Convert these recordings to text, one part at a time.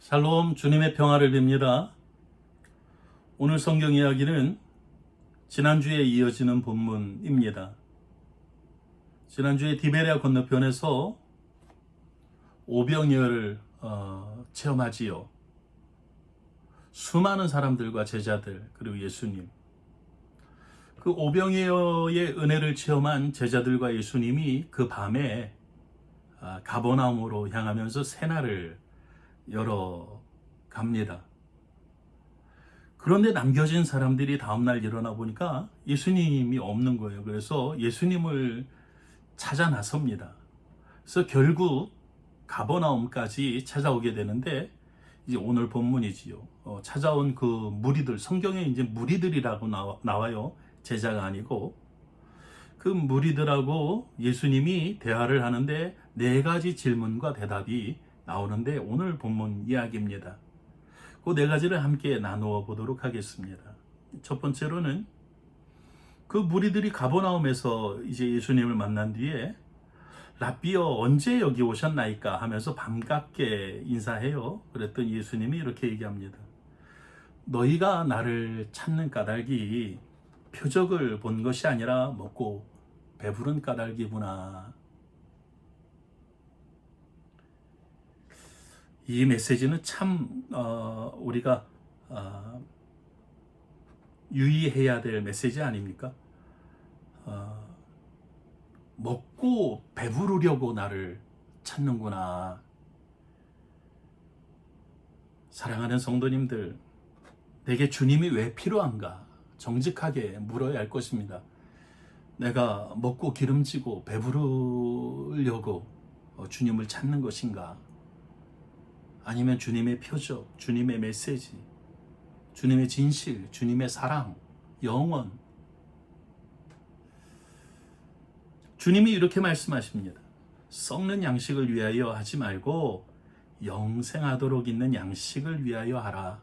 샬롬 주님의 평화를 빕니다. 오늘 성경 이야기는 지난주에 이어지는 본문입니다. 지난주에 디베리아 건너편에서 오병이어를 어, 체험하지요. 수많은 사람들과 제자들 그리고 예수님 그 오병이어의 은혜를 체험한 제자들과 예수님이 그 밤에 아, 가버나움으로 향하면서 새날을 열어 갑니다. 그런데 남겨진 사람들이 다음날 일어나 보니까 예수님이 없는 거예요. 그래서 예수님을 찾아 나섭니다. 그래서 결국 가버나움까지 찾아오게 되는데 이제 오늘 본문이지요. 어, 찾아온 그 무리들 성경에 이제 무리들이라고 나와, 나와요. 제자가 아니고 그 무리들하고 예수님이 대화를 하는데 네 가지 질문과 대답이 나오는데 오늘 본문 이야기입니다. 그 네 가지를 함께 나누어 보도록 하겠습니다. 첫 번째로는 그 무리들이 가버나움에서 이제 예수님을 만난 뒤에 라비어 언제 여기 오셨나이까 하면서 반갑게 인사해요. 그랬더니 예수님이 이렇게 얘기합니다. 너희가 나를 찾는 까닭이 표적을 본 것이 아니라 먹고 배부른 까닭이구나. 이 메시지는 참 어, 우리가 어, 유의해야 될 메시지 아닙니까? 어, 먹고 배부르려고 나를 찾는구나. 사랑하는 성도님들, 내게 주님이 왜 필요한가? 정직하게 물어야 할 것입니다. 내가 먹고 기름지고 배부르려고 어, 주님을 찾는 것인가? 아니면 주님의 표적, 주님의 메시지, 주님의 진실, 주님의 사랑, 영원. 주님이 이렇게 말씀하십니다. 썩는 양식을 위하여 하지 말고 영생하도록 있는 양식을 위하여 하라.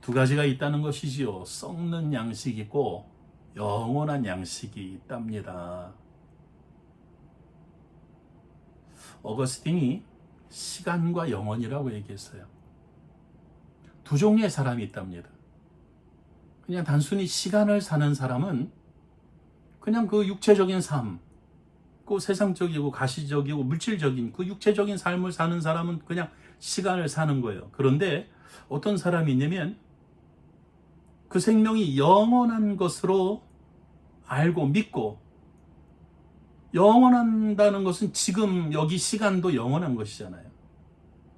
두 가지가 있다는 것이지요. 썩는 양식이 있고 영원한 양식이 있답니다. 어거스틴이 시간과 영원이라고 얘기했어요. 두 종류의 사람이 있답니다. 그냥 단순히 시간을 사는 사람은 그냥 그 육체적인 삶, 그 세상적이고 가시적이고 물질적인 그 육체적인 삶을 사는 사람은 그냥 시간을 사는 거예요. 그런데 어떤 사람이 있냐면 그 생명이 영원한 것으로 알고 믿고 영원한다는 것은 지금 여기 시간도 영원한 것이잖아요.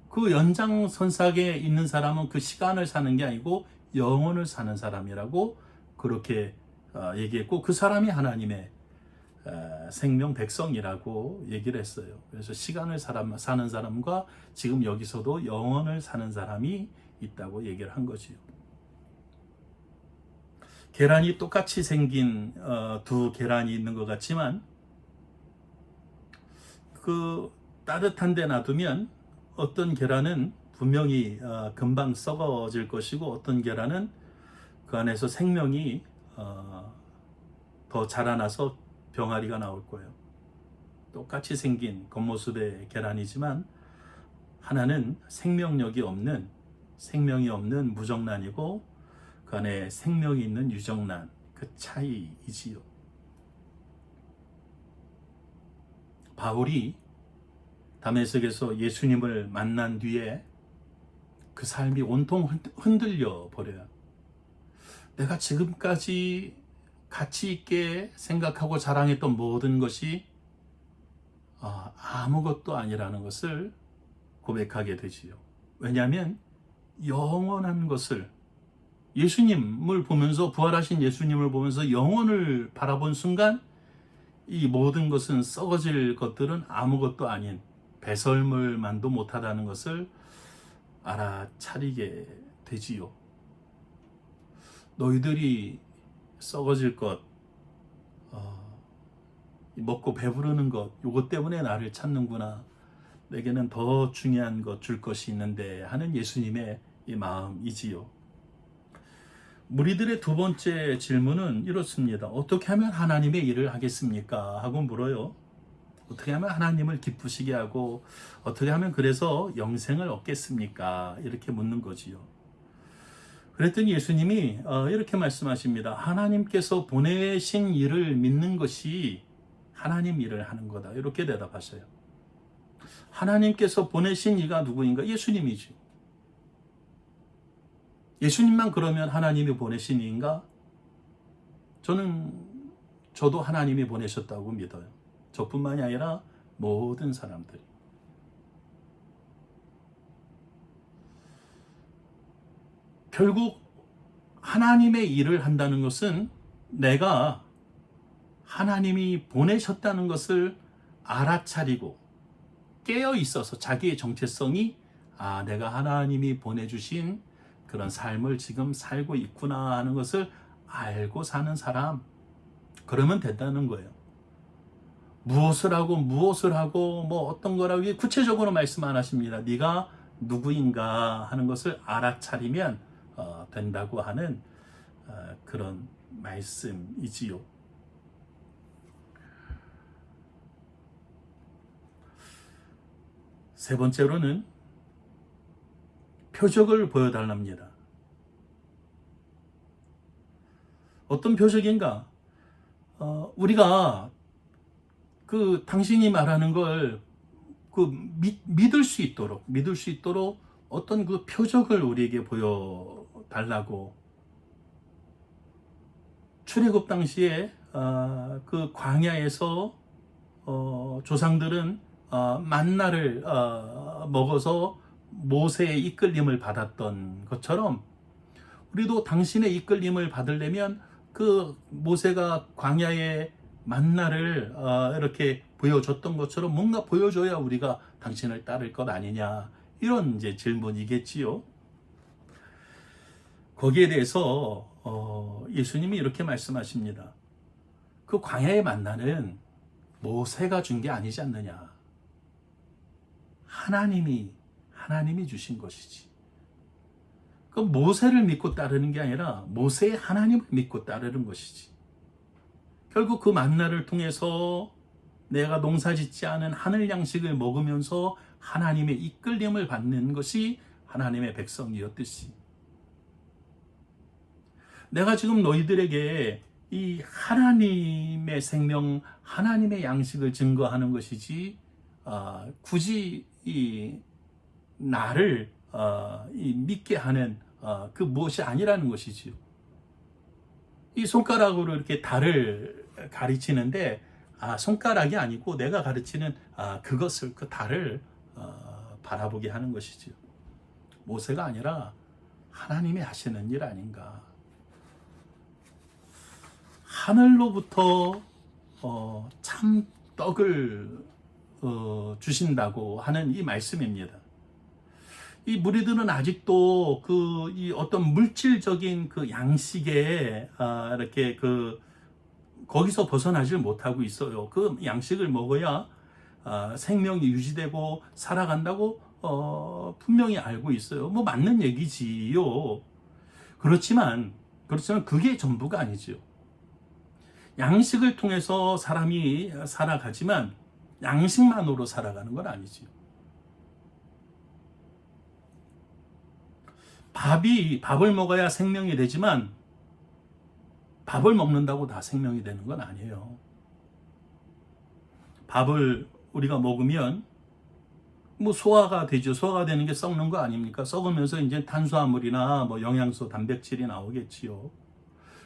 그 연장선상에 있는 사람은 그 시간을 사는 게 아니고 영원을 사는 사람이라고 그렇게 어, 얘기했고 그 사람이 하나님의 어, 생명 백성이라고 얘기를 했어요. 그래서 시간을 사는 사람과 지금 여기서도 영원을 사는 사람이 있다고 얘기를 한 거지요. 계란이 똑같이 생긴 어, 두 계란이 있는 것 같지만 그 따뜻한 데 놔두면 어떤 계란은 분명히 어, 금방 썩어질 것이고 어떤 계란은 그 안에서 생명이 어, 더 자라나서 병아리가 나올 거예요. 똑같이 생긴 겉모습의 계란이지만 하나는 생명력이 없는 생명이 없는 무정란이고 그 안에 생명이 있는 유정란 그 차이이지요. 바울이 다메섹에서 예수님을 만난 뒤에 그 삶이 온통 흔들려 버려요. 내가 지금까지 가치 있게 생각하고 자랑했던 모든 것이 아, 아무것도 아니라는 것을 고백하게 되지요. 왜냐하면 영원한 것을 예수님을 보면서 부활하신 예수님을 보면서 영원을 바라본 순간 이 모든 것은 썩어질 것들은 아무것도 아닌 배설물만도 못하다는 것을 알아차리게 되지요. 너희들이 썩어질 것, 어, 먹고 배부르는 것, 요것 때문에 나를 찾는구나. 내게는 더 중요한 것 줄 것이 있는데 하는 예수님의 이 마음이지요. 무리들의 두 번째 질문은 이렇습니다. 어떻게 하면 하나님의 일을 하겠습니까? 하고 물어요. 어떻게 하면 하나님을 기쁘시게 하고 어떻게 하면 그래서 영생을 얻겠습니까? 이렇게 묻는 거지요. 그랬더니 예수님이 어, 이렇게 말씀하십니다. 하나님께서 보내신 일을 믿는 것이 하나님 일을 하는 거다. 이렇게 대답하셔요. 하나님께서 보내신 이가 누구인가? 예수님이죠. 예수님만 그러면 하나님이 보내신 이인가? 저는 저도 하나님이 보내셨다고 믿어요. 저뿐만이 아니라 모든 사람들이. 결국 하나님의 일을 한다는 것은 내가 하나님이 보내셨다는 것을 알아차리고 깨어 있어서 자기의 정체성이 아, 내가 하나님이 보내주신 그런 삶을 지금 살고 있구나 하는 것을 알고 사는 사람. 그러면 된다는 거예요. 무엇을 하고 무엇을 하고 뭐 어떤 거라고 구체적으로 말씀 안 하십니다. 네가 누구인가 하는 것을 알아차리면 어, 된다고 하는 어, 그런 말씀이지요. 세 번째로는 표적을 보여달랍니다. 어떤 표적인가? 어, 우리가 그 당신이 말하는 걸 그 믿을 수 있도록 믿을 수 있도록 어떤 그 표적을 우리에게 보여 달라고 출애굽 당시에 어, 그 광야에서 어, 조상들은 어, 만나를 어, 먹어서 모세의 이끌림을 받았던 것처럼 우리도 당신의 이끌림을 받으려면 그 모세가 광야에 만나를 어, 이렇게 보여줬던 것처럼 뭔가 보여줘야 우리가 당신을 따를 것 아니냐 이런 이제 질문이겠지요. 거기에 대해서 어, 예수님이 이렇게 말씀하십니다. 그 광야의 만나는 모세가 준 게 아니지 않느냐. 하나님이 하나님이 주신 것이지. 그 모세를 믿고 따르는 게 아니라 모세의 하나님을 믿고 따르는 것이지. 결국 그 만나를 통해서 내가 농사짓지 않은 하늘 양식을 먹으면서 하나님의 이끌림을 받는 것이 하나님의 백성이었듯이. 내가 지금 너희들에게 이 하나님의 생명, 하나님의 양식을 증거하는 것이지, 어, 굳이 이 나를 어, 이 믿게 하는 어, 그 무엇이 아니라는 것이지요. 이 손가락으로 이렇게 달을 가르치는데 아 손가락이 아니고 내가 가르치는 아 그것을 그 달을 어, 바라보게 하는 것이지요. 모세가 아니라 하나님이 하시는 일 아닌가. 하늘로부터 어, 참 떡을 어, 주신다고 하는 이 말씀입니다. 이 무리들은 아직도 그 이 어떤 물질적인 그 양식에 아, 이렇게 그 거기서 벗어나질 못하고 있어요. 그 양식을 먹어야 아, 생명이 유지되고 살아간다고 어, 분명히 알고 있어요. 뭐 맞는 얘기지요. 그렇지만 그렇지만 그게 전부가 아니죠. 양식을 통해서 사람이 살아가지만 양식만으로 살아가는 건 아니지요. 밥이 밥을 먹어야 생명이 되지만 밥을 먹는다고 다 생명이 되는 건 아니에요. 밥을 우리가 먹으면 뭐 소화가 되죠. 소화가 되는 게 썩는 거 아닙니까? 썩으면서 이제 탄수화물이나 뭐 영양소, 단백질이 나오겠지요.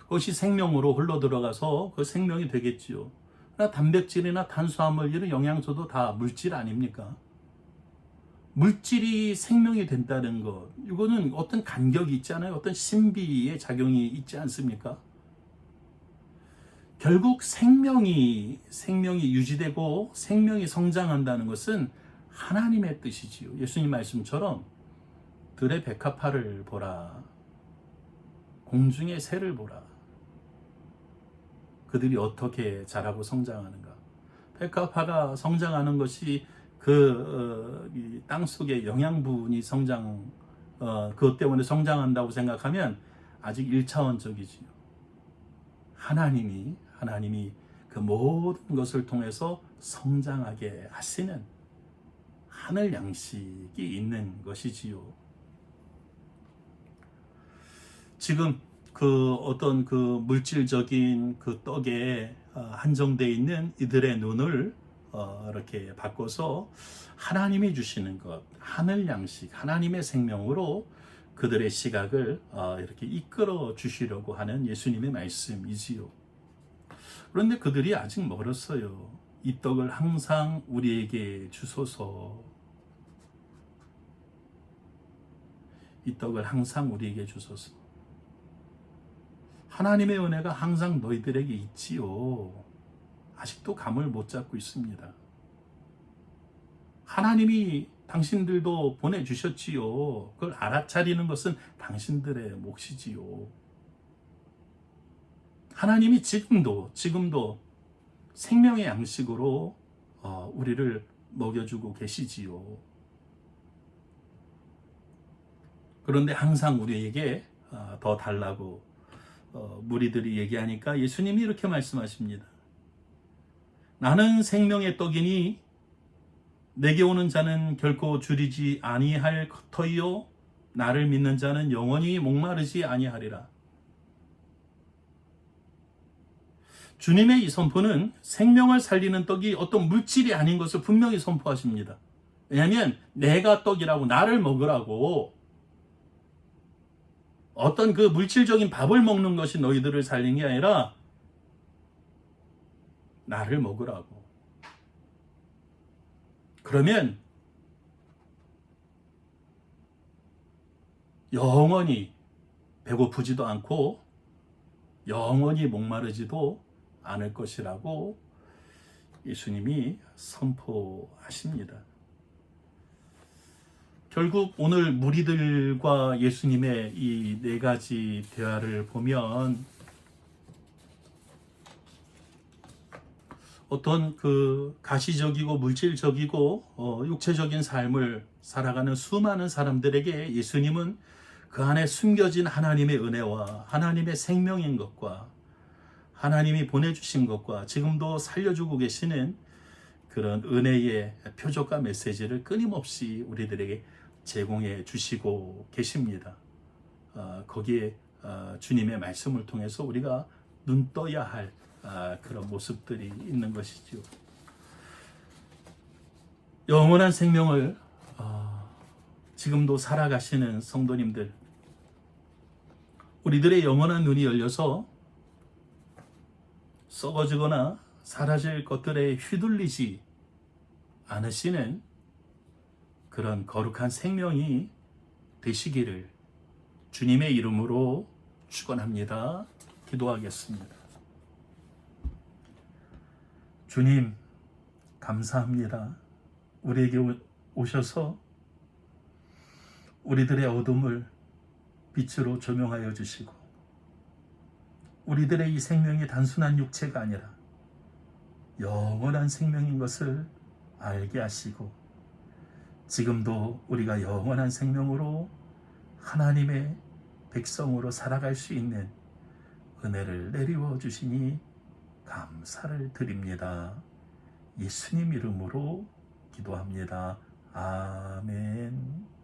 그것이 생명으로 흘러 들어가서 그 생명이 되겠지요. 단백질이나 탄수화물 이런 영양소도 다 물질 아닙니까? 물질이 생명이 된다는 것, 이거는 어떤 간격이 있잖아요. 어떤 신비의 작용이 있지 않습니까? 결국 생명이, 생명이 유지되고 생명이 성장한다는 것은 하나님의 뜻이지요. 예수님 말씀처럼 들의 백합화를 보라. 공중의 새를 보라. 그들이 어떻게 자라고 성장하는가. 백합화가 성장하는 것이 그땅 어, 속에 영양분이 성장 어, 그것 때문에 성장한다고 생각하면 아직 1차원적이지요. 하나님이 하나님이 그 모든 것을 통해서 성장하게 하시는 하늘 양식이 있는 것이지요. 지금 그 어떤 그 물질적인 그 떡에 어, 한정되어 있는 이들의 눈을 어, 이렇게 바꿔서 하나님이 주시는 것, 하늘 양식, 하나님의 생명으로 그들의 시각을 어, 이렇게 이끌어 주시려고 하는 예수님의 말씀이지요. 그런데 그들이 아직 멀었어요. 이 떡을 항상 우리에게 주소서. 이 떡을 항상 우리에게 주소서. 하나님의 은혜가 항상 너희들에게 있지요. 아직도 감을 못 잡고 있습니다. 하나님이 당신들도 보내주셨지요. 그걸 알아차리는 것은 당신들의 몫이지요. 하나님이 지금도, 지금도 생명의 양식으로 어, 우리를 먹여주고 계시지요. 그런데 항상 우리에게 어, 더 달라고 어, 무리들이 얘기하니까 예수님이 이렇게 말씀하십니다. 나는 생명의 떡이니 내게 오는 자는 결코 줄이지 아니할 터이요 나를 믿는 자는 영원히 목마르지 아니하리라. 주님의 이 선포는 생명을 살리는 떡이 어떤 물질이 아닌 것을 분명히 선포하십니다. 왜냐하면 내가 떡이라고 나를 먹으라고 어떤 그 물질적인 밥을 먹는 것이 너희들을 살린 게 아니라 나를 먹으라고. 그러면 영원히 배고프지도 않고 영원히 목마르지도 않을 것이라고 예수님이 선포하십니다. 결국 오늘 무리들과 예수님의 이 네 가지 대화를 보면 어떤 그 가시적이고 물질적이고 어, 육체적인 삶을 살아가는 수많은 사람들에게 예수님은 그 안에 숨겨진 하나님의 은혜와 하나님의 생명인 것과 하나님이 보내주신 것과 지금도 살려주고 계시는 그런 은혜의 표적과 메시지를 끊임없이 우리들에게 제공해 주시고 계십니다. 어, 거기에 어, 주님의 말씀을 통해서 우리가 눈 떠야 할 아, 그런 모습들이 있는 것이죠. 영원한 생명을 어, 지금도 살아가시는 성도님들, 우리들의 영원한 눈이 열려서 썩어지거나 사라질 것들에 휘둘리지 않으시는 그런 거룩한 생명이 되시기를 주님의 이름으로 축원합니다. 기도하겠습니다. 주님, 감사합니다. 우리에게 오셔서 우리들의 어둠을 빛으로 조명하여 주시고, 우리들의 이 생명이 단순한 육체가 아니라 영원한 생명인 것을 알게 하시고, 지금도 우리가 영원한 생명으로 하나님의 백성으로 살아갈 수 있는 은혜를 내리워 주시니 감사를 드립니다. 예수님 이름으로 기도합니다. 아멘.